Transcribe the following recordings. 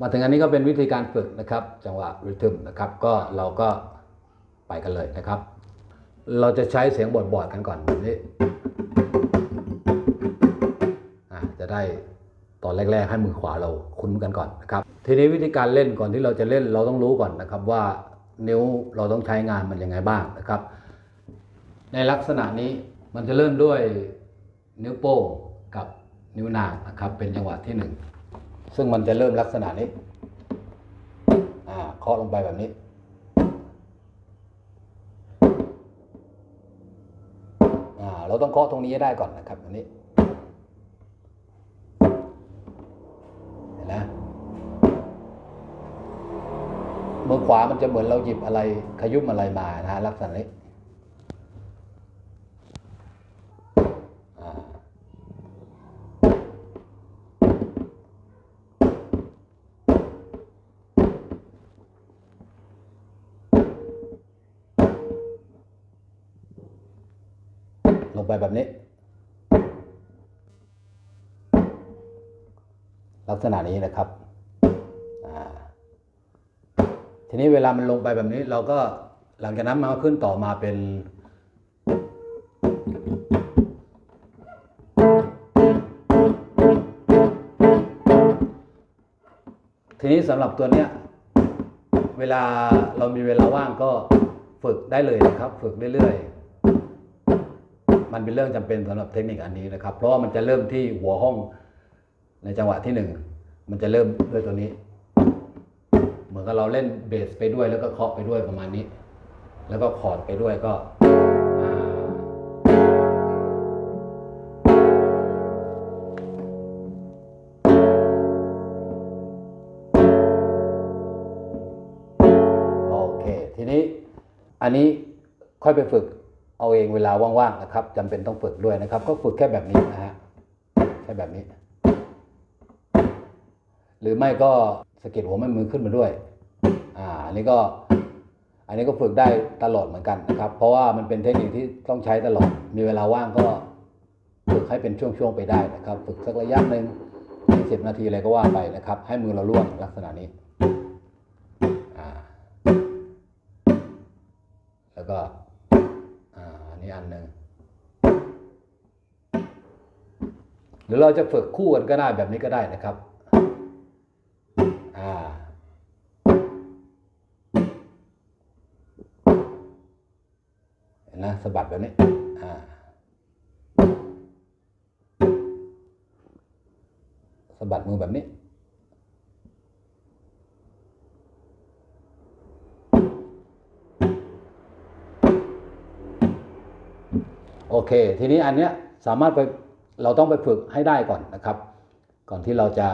มาถึงอันนี้ก็เป็นวิธีการฝึกนะครับ จังหวะริทึมนะครับก็เราก็ไปกันเลยนะครับ เราจะใช้เสียงบอดๆกันก่อนแบบนี้อ่จะได้ตอนแรก ๆ ให้มือขวาเราคุ้นกันก่อนนะครับ ทีนี้วิธีการเล่นก่อนที่เราจะเล่นเราต้องรู้ก่อนนะครับว่านิ้วเราต้องใช้งานมันยังไงบ้างนะครับ ในลักษณะนี้มันจะเริ่มด้วยนิ้วโป้งกับนิ้วนางนะครับ เป็นจังหวะที่หนึ่ง ซึ่งมันจะเริ่มลักษณะนี้ อ่าเคาะลงไปแบบนี้ อ่า เราต้องเคาะตรงนี้ให้ได้ก่อนนะครับอันนี้เห็นไหมมือขวามันจะเหมือนเราหยิบอะไรขยุ้มอะไรมานะฮะลักษณะนี้ ลงไปแบบนี้ ลักษณะนี้นะครับทีนี้เวลามันลงไปแบบนี้ เราก็หลังจากนั้นมันก็ขึ้นต่อมาเป็น ทีนี้สำหรับตัวเนี้ยเวลาเรามีเวลาว่างก็ฝึกได้เลยนะครับ ฝึกเรื่อยๆ มันเป็นเรื่องจำเป็นสำหรับเทคนิคอันนี้นะครับ เพราะว่ามันจะเริ่มที่หัวห้องในจังหวะที่หนึ่งมันจะเริ่มด้วยตัวนี้ เหมือนกับเราเล่นเบสไปด้วยแล้วก็เคาะไปด้วยประมาณนี้ แล้วก็คอร์ดไปด้วยก็โอเคทีนี้อันนี้ค่อยไปฝึก เอาเองเวลาว่างๆนะครับจำเป็นต้องฝึกด้วยนะครับ ก็ฝึกแค่แบบนี้นะฮะแค่แบบนี้ หรือไม่ก็สะกิดหัวแม่มือขึ้นมาด้วยอ่าอันนี้ก็อันนี้ก็ฝึกได้ตลอดเหมือนกันนะครับ เพราะว่ามันเป็นเทคนิคที่ต้องใช้ตลอด มีเวลาว่างก็ฝึกให้เป็นช่วงๆไปได้นะครับ ฝึกสักระยะหนึ่งสิบนาทีอะไรก็ว่าไปนะครับ ให้มือเราล่วงลักษณะนี้อ่าแล้วก็ หรือเราจะฝึกคู่กันก็ได้แบบนี้ก็ได้นะครับอ่าเห็นนะสะบัดแบบนี้อ่าสะบัดมือแบบนี้โอเค ทีนี้อันเนี้ยสามารถไป เราต้องไปฝึกให้ได้ก่อนนะครับ ก่อนที่เราจะ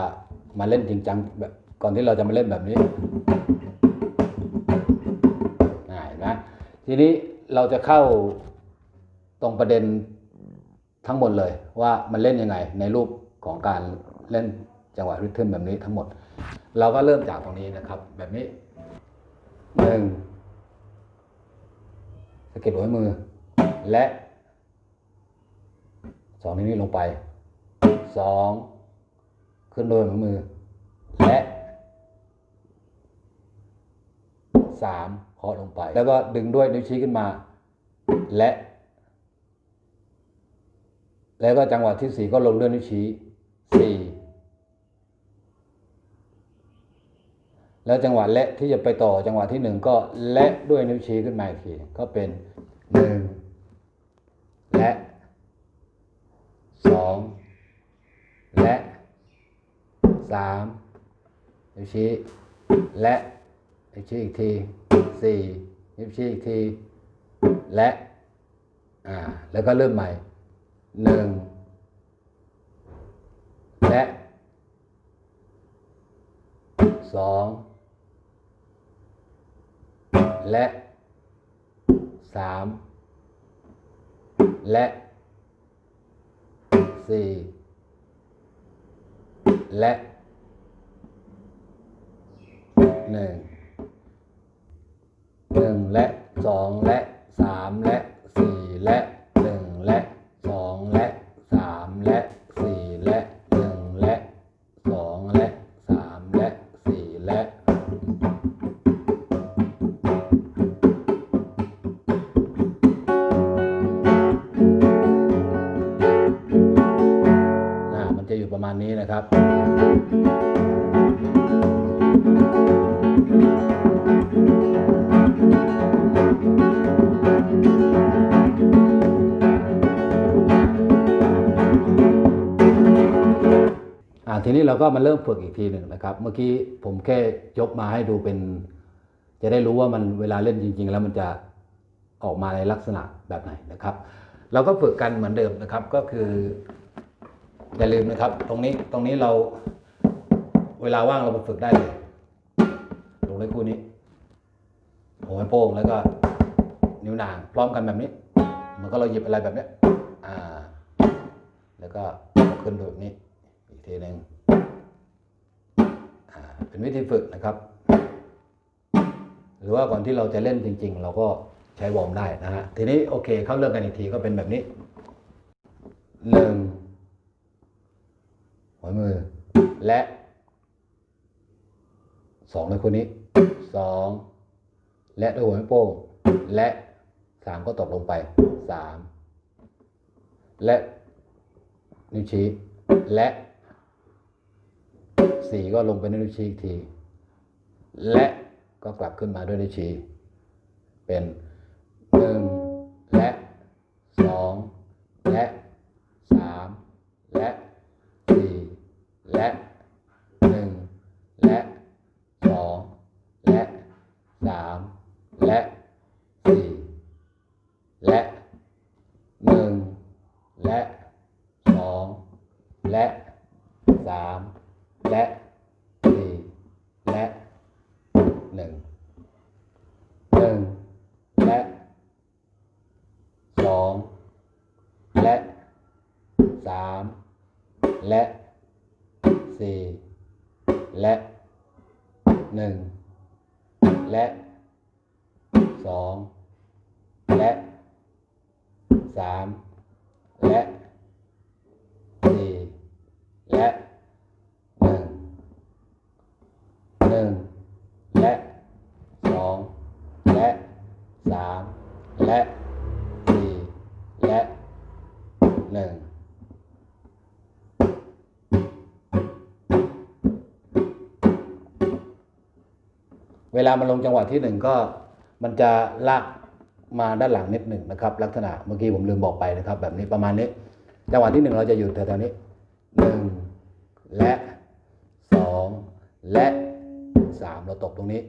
มาเล่นจริงจังแบบก่อนที่เราจะมาเล่นแบบนี้เห็นไหมทีนี้เราจะเข้าตรงประเด็นทั้งหมดเลย ว่ามันเล่นยังไงในรูปของการเล่นจังหวะริทึมแบบนี้ทั้งหมด เราก็เริ่มจากตรงนี้นะครับ แบบนี้หนึ่งสะเก็ดหัวมือและ สองนิ้วนี้ลงไปสองขึ้นโดยหัวมือ และสามเคาะลงไป แล้วก็ดึงด้วยนิ้วชี้ขึ้นมา และ แล้วก็จังหวะที่สี่ก็ลงด้วยนิ้วชี้สี่แล้วจังหวะและที่จะไปต่อจังหวะที่หนึ่งก็และด้วยนิ้วชี้ขึ้นมาอีกทีก็เป็นหนึ่ง สามนิ้วชี้และนิ้วชี้อีกทีสี่นิ้วชี้อีกทีและอ่าแล้วก็เริ่มใหม่หนึ่งและสองและสามและสี่และ หนึ่งหนึ่งและสองและสามและสี่และหนึ่งและสองและสามและสี่และหนึ่งและสองและสามและสี่และมันจะอยู่ประมาณนี้นะครับ ทีนี้เราก็มาเริ่มฝึกอีกทีหนึ่งนะครับ เมื่อกี้ผมแค่ยกมาให้ดูเป็น จะได้รู้ว่ามันเวลาเล่นจริง ๆ แล้วมันจะออกมาในลักษณะแบบไหนนะครับ เราก็ฝึกกันเหมือนเดิมนะครับก็คืออย่าลืมนะครับ ตรงนี้ตรงนี้เราเวลาว่างเราฝึกได้เลย ลงในคู่นี้หัวแม่โป้งแล้วก็นิ้วนางพร้อมกันแบบนี้ เหมันก็เราหยิบอะไรแบบนี้อ่า แล้วก็ขึ้นแบบนี้ อีกทีหนึ่งอ่า เป็นวิธีฝึกนะครับ หรือว่าก่อนที่เราจะเล่นจริง ๆ เราก็ใช้วอร์มได้นะฮะ ทีนี้โอเค เข้าเรื่องกันอีกทีก็เป็นแบบนี้หนึ่งหัวมือและสองในคนนี้ สองและด้วยหัวแม่โป้ง และสามก็ตกลงไปสามและนิ้วชี้และสี่ก็ลงไปในนิ้วชี้อีกที และก็กลับขึ้นมาด้วยนิ้วชี้ เป็นหนึ่งและสองและ และสามและสี่และหนึ่งหนึ่งและสองและสามและสี่และหนึ่งและสองและสาม สามและสี่และหนึ่งเวลามันลงจังหวะที่หนึ่งก็มันจะลากมาด้านหลังนิดหนึ่งนะครับ ลักษณะเมื่อกี้ผมลืมบอกไปนะครับ แบบนี้ประมาณนี้ จังหวะที่หนึ่งเราจะอยู่แถวๆนี้หนึ่งและสองและสามเราตกตรงนี้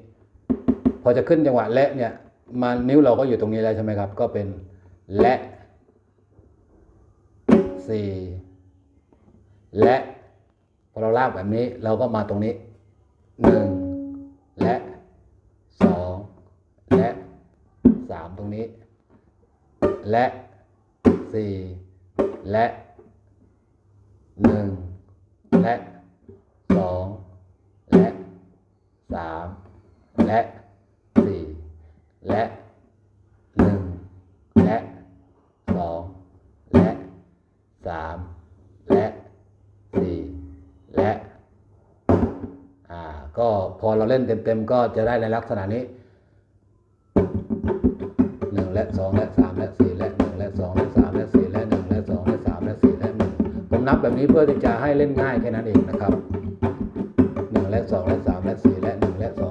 พอจะขึ้นจังหวะและเนี่ย มานิ้วเราก็อยู่ตรงนี้แล้วใช่ไหมครับ ก็เป็นและสี่และพอเราลากแบบนี้เราก็มาตรงนี้หนึ่งและสองและสามตรงนี้ และสี่และหนึ่งและ ก็พอเราเล่นเต็มๆก็จะได้ในลักษณะนี้ 1 และ 2 และ 3 และ 4 และ 1 และ 2 และ 3 และ 4 และ 1 และ 2 และ 3 และ 4 และ 1 ผมนับแบบนี้เพื่อที่จะให้เล่นง่ายแค่นั้นเองนะครับ 1 และ 2 และ 3 และ 4 และ 1 และ 2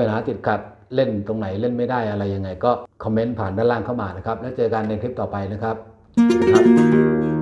ปัญหาติดขัดเล่นตรงไหนเล่นไม่ได้อะไรยังไง ก็คอมเมนต์ผ่านด้านล่างเข้ามานะครับ แล้วเจอกันในคลิปต่อไปนะครับสวัสดีครับ